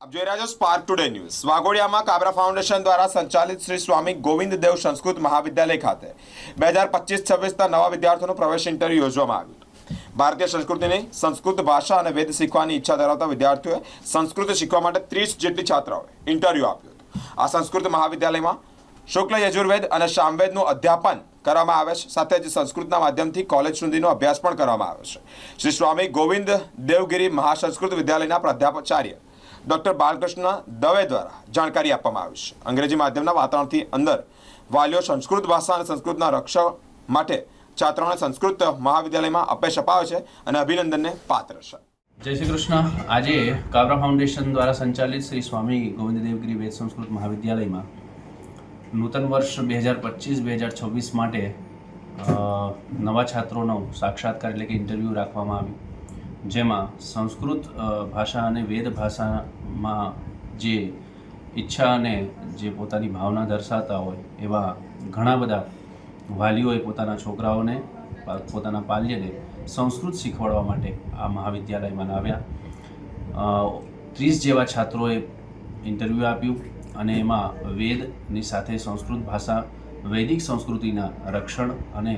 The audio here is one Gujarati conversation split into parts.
આપ જોઈ રહ્યા છો સ્પાર્ક ટુડે ન્યૂઝ વાઘોડિયામાં કાબરા ફાઉન્ડેશન દ્વારા સંચાલિત શ્રી સ્વામી ગોવિંદ દેવ સંસ્કૃત મહાવિદ્યાલય ખાતે બે હજાર પચીસ છવ્વીસના નવા વિદ્યાર્થીઓનું પ્રવેશ ઇન્ટરવ્યુ યોજવામાં આવ્યું ભારતીય સંસ્કૃતિની સંસ્કૃત ભાષા અને વેદ શીખવાની ઈચ્છા ધરાવતા વિદ્યાર્થીઓએ સંસ્કૃત શીખવા માટે ત્રીસ જેટલી છાત્રાઓએ ઇન્ટરવ્યુ આપ્યું હતું. આ સંસ્કૃત મહાવિદ્યાલયમાં શુક્લ યજુર્વેદ અને સામવેદનું અધ્યાપન કરવામાં આવે છે. સાથે જ સંસ્કૃતના માધ્યમથી કોલેજ સુધીનો અભ્યાસ પણ કરવામાં આવે છે. શ્રી સ્વામી ગોવિંદ દેવગીરી મહાસંસ્કૃત વિદ્યાલયના પ્રાધ્યાપચાર્ય ડૉક્ટર બાલકૃષ્ણ દવે દ્વારા જાણકારી આપવામાં આવી છે. અંગ્રેજી માધ્યમના વાતાવરણથી અંદર વાલીઓ સંસ્કૃત ભાષા અને સંસ્કૃતના રક્ષણ માટે છાત્રોને સંસ્કૃત મહાવિદ્યાલયમાં અપેક્ષ અપાવે છે અને અભિનંદનને પાત્ર છે. જય શ્રી કૃષ્ણ. આજે કાબરા ફાઉન્ડેશન દ્વારા સંચાલિત શ્રી સ્વામી ગોવિંદ દેવગીરી વેદ સંસ્કૃત મહાવિદ્યાલયમાં નૂતન વર્ષ બે હજાર પચીસ, બે હજાર છવ્વીસ માટે નવા છાત્રોનો સાક્ષાત્કાર એટલે કે ઇન્ટરવ્યૂ રાખવામાં આવ્યું. જેમાં સંસ્કૃત ભાષા અને વેદ ભાષામાં જે ઈચ્છા અને જે પોતાની ભાવના દર્શાવતા હોય, એવા ઘણા બધા વાલીઓએ પોતાના છોકરાઓને પોતાના પાલ્યને સંસ્કૃત શીખવાડવા માટે આ મહાવિદ્યાલયમાં લાવ્યા. ત્રીસ જેવા છાત્રોએ ઇન્ટરવ્યૂ આપ્યું અને એમાં વેદની સાથે સંસ્કૃત ભાષા વૈદિક સંસ્કૃતિના રક્ષણ અને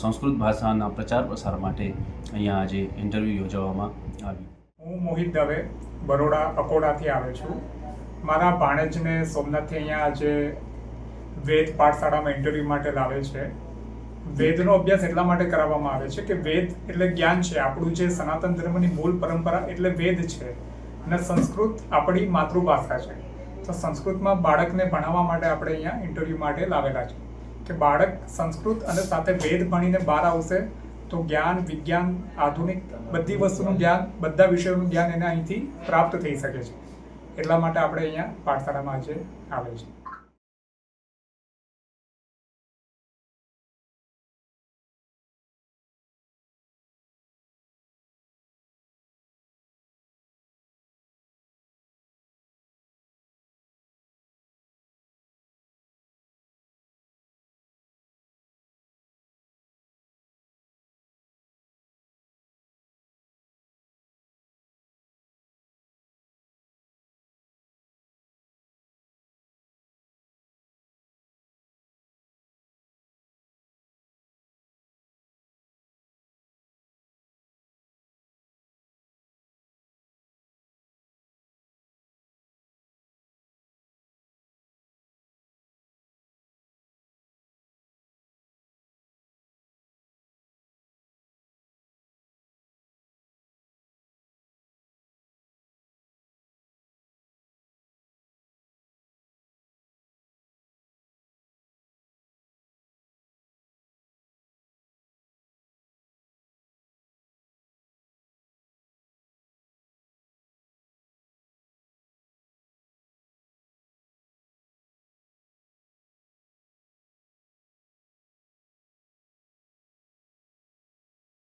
સંસ્કૃત ભાષાના પ્રચાર પ્રસાર માટે અહીંયા આજે ઇન્ટરવ્યૂ યોજવામાં આવ્યું હું મોહિત દવે, બરોડા અકોડાથી આવ્યો છું. મારા ભાણેજને સોમનાથથી અહીંયા આજે વેદ પાઠશાળામાં ઇન્ટરવ્યૂ માટે લાવે છે. વેદનો અભ્યાસ એટલા માટે કરાવવામાં આવે છે કે વેદ એટલે જ્ઞાન છે. આપણું જે સનાતન ધર્મની મૂળ પરંપરા એટલે વેદ છે. અને સંસ્કૃત આપણી માતૃભાષા છે. તો સંસ્કૃતમાં બાળકને ભણાવવા માટે આપણે અહીંયા ઇન્ટરવ્યૂ માટે લાવેલા છે. કે બાળક સંસ્કૃત અને સાથે વેદ ભણીને બહાર આવશે, તો જ્ઞાન, વિજ્ઞાન, આધુનિક બધી વસ્તુનું જ્ઞાન, બધા વિષયોનું જ્ઞાન એને અહીંથી પ્રાપ્ત થઈ શકે છે. એટલા માટે આપણે અહીંયા પાઠશાળામાં આજે આવે છે